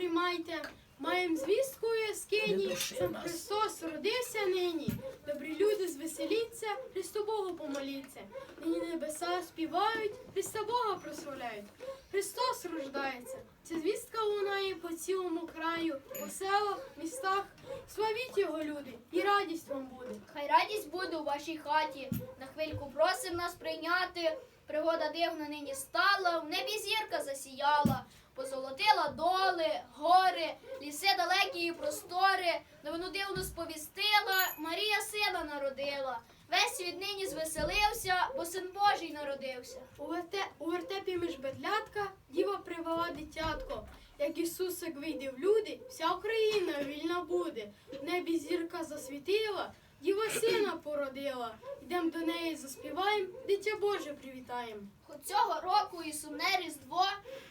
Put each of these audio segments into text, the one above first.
приймайте. Маєм звістку яскині, сам Христос родився нині. Добрі люди звеселіться, Христу Богу помоліться. Нині небеса співають, Христа Бога прославляють. Христос рождається. Ця звістка лунає по цілому краю, по селах, містах. Славіть його, люди, і радість вам буде. Хай радість буде у вашій хаті. На хвильку просим нас прийняти. Пригода дивна нині стала, в небі зірка засіяла, позолотила доли, гори, ліси далекі і простори. Новину дивну сповістила, Марія сина народила. Весь світ нині звеселився, бо син Божий народився. У, верте, у вертепі між бедлятка діва привела дитятко. Як Ісусик вийде в люди, вся Україна вільна буде. В небі зірка засвітила, діва сина породила. Йдем до неї заспіваєм, дитя Боже привітаєм. Хоч цього року і сумне різдво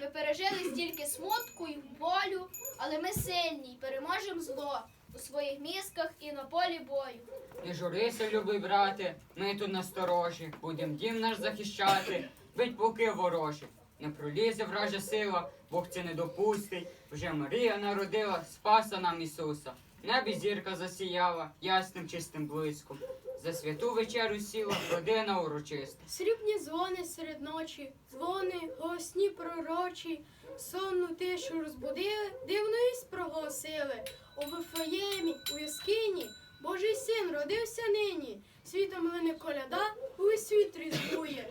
ми пережили стільки смутку і болю, але ми сильні й переможемо зло у своїх мізках і на полі бою. Не журися, любий брате, ми тут насторожі, будем дім наш захищати, бить поки ворожі. Не пролізе вража сила, Бог це не допустить. Вже Марія народила, спаса нам Ісуса. Небі зірка засіяла, ясним чистим блиском. За святу вечерю сіла, родина урочиста. Срібні дзвони серед ночі, дзвони голосні пророчі, сонну тишу розбудили, дивну ість проголосили. У Вифлеємі, у яскині, Божий син родився нині. Світом лине коляда, увесь світ різдує.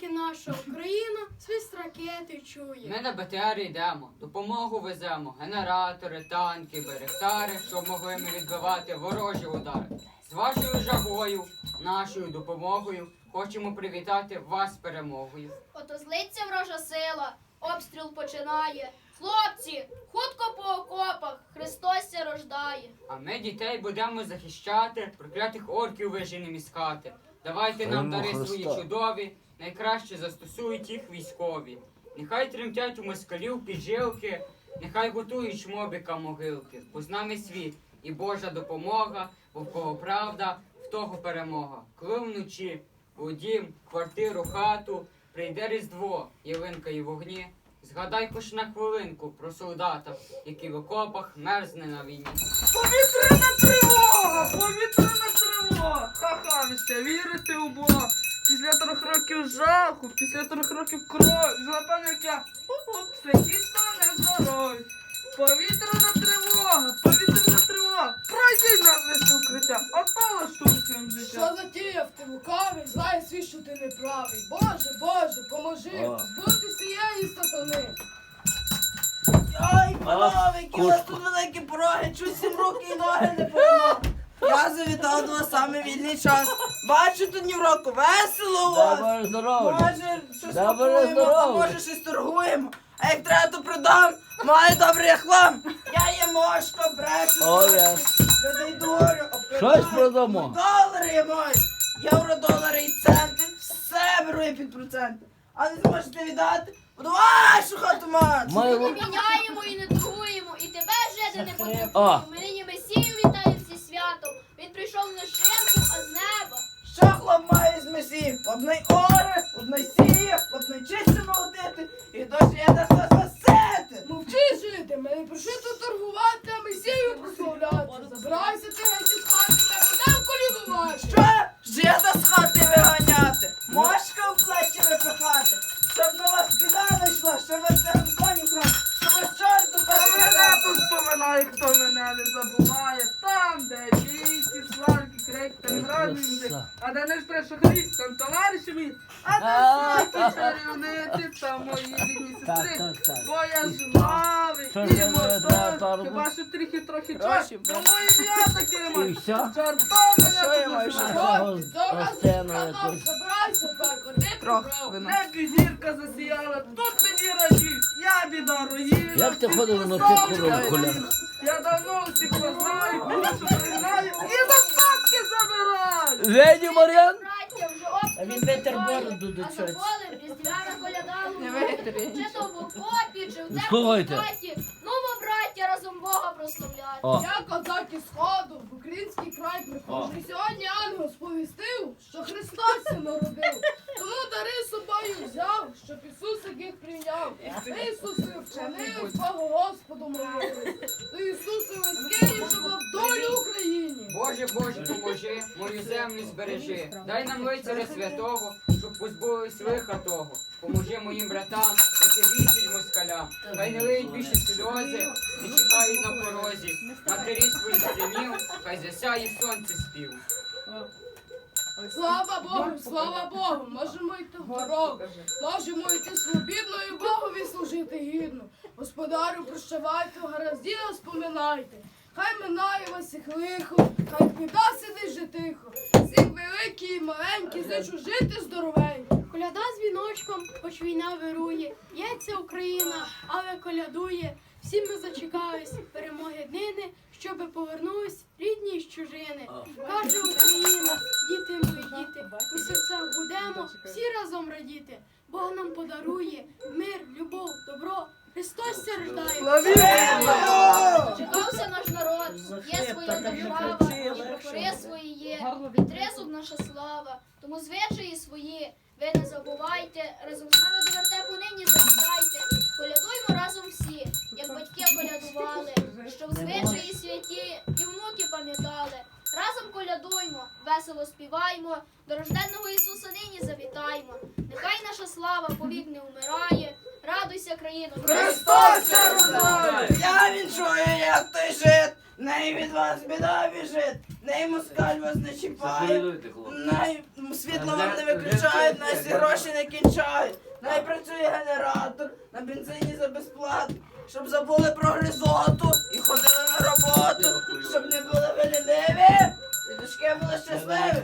Тільки наша Україна свист ракети чує. Ми на БТР йдемо, допомогу веземо, генератори, танки, берехтари, щоб могли ми відбивати ворожі удари. З вашою жагою, нашою допомогою хочемо привітати вас з перемогою. Ото злиться вража сила, обстріл починає. Хлопці, хутко по окопах, Христос ся рождає. А ми дітей будемо захищати, проклятих орків виженим із хати. Давайте нам дари свої чудові, найкраще застосують їх військові. Нехай тремтять у москалів піджилки, нехай готують шмобіка могилки, бо з нами світ і Божа допомога, бо в кого правда, в того перемога. Коли вночі у дім, квартиру, хату прийде різдво, ялинка і вогні. Згадай хоч на хвилинку про солдата, який в окопах мерзне на війні. Повітряна тривога! Повітряна тривога! Ха-ха, ще вірите у Бога? Після трьох років жаху, після трьох років крові, як я психічно нездоровий. Повітряна тривога, повітряна тривога. Пройдіть нас вище укриття, ото влаштуємо Що життя. затіяв ти лукавий, знає свій, що ти неправий. Боже, Боже, поможи, збути цієї сатани. Ай, панове, які у вас тут великі пороги, чуть сім руки і ноги не поламав. Я завітав до вас саме вільний час. Бачу тут ні в року, весело у вас. Добре здоров'я! Може, щось Добре купуємо, а здоров'я. може щось торгуємо. А як треба, то продам. Маю добрий хлам. Я є мошко, брешу. О, я. Людей дурю. Щось продамо. Долари я маю. Євро, долари і центи. Все беру я під проценти. А не зможете віддати? Буду вашу хату мати. Ми Маю... міняємо і не торгуємо, і тебе жити не О. потребуємо. Ми з месії? Одної ори, одної сіє, одної чисті молотити, і я дасть грабіжник. а де не ж шахрі, там товариші мої, а де всякі чарівниці, там мої рідні Так, сестри. так, так. Бо я жвавий Що і ж я не мотор, треба хіба що трохи трохи Гроші, чорт, тому ім'я таке І маю. все? Чортом що я маю ще? Цього з- сцену якусь. Ти прибрав. Небі зірка засіяла, тут мені радіють, я біда руїна. Як ти всіх ходив на поставлю коровах, Я давно всіх познаю, прошу признаю, і достатки забираю. Леді Мар'ян? Браття, вже А він витер бороду до А за чогось. полем різдвяна коляда Не витри. Чи то в окопі, чи в теплій Слухайте. хаті. Ну, ми, браття, разом Бога прославляти. О. Я козак із сходу, в український край приходжу. І сьогодні ангел сповістив, що Христос се народив. Тому дари з собою взяв, щоб Ісусик їх прийняв. Ти Ісусе вчинив, свого Господу молили. Ти Ісусе Боже, Боже, поможи, мою землю збережи. Дай нам лицаря святого, щоб позбулись лиха того. Поможи моїм братам, поки вічить москаля. Хай не лиють більше сльози, не чекають на порозі. Матері своїх синів, хай засяє сонце спів. Слава Богу, слава Богу, можемо йти дорогу. Можемо йти свобідно і Богові служити гідно. Господарю, прощавайте, гаразді нас поминайте. Хай минає вас їх лихо, хай біда сидить же тихо. Всіх великі і маленькі, зичу жити здоровенько. Коляда з віночком, хоч війна вирує, Яється Україна, але колядує. Всі ми зачекались перемоги днини, щоби повернулись рідні з чужини. Каже Україна, діти мої діти, у серцях будемо всі разом радіти. Бог нам подарує мир, любов, добро. Христос ся рождає. Чекався наш народ, є своя держава, і прапори свої є, і тризуб наша слава. Тому звичаї свої ви не забувайте, разом з нами до вертепу нині завітайте. Колядуймо разом всі, як батьки колядували, щоб звичаї святі і внуки пам'ятали. Разом колядуймо, весело співаймо, до рожденного Ісуса нині завітаймо. Нехай наша слава повік не вмирає. Радуйся, країно! Христос рождає! Я відчую, як той жит, най від вас біда біжить, най москаль вас не чіпає, най світло вам не виключають, най всі гроші не кінчають, най працює генератор на бензині за безплату, щоб забули про гризоту і ходили на роботу, щоб не були ви ліниві, і дочки були щасливі.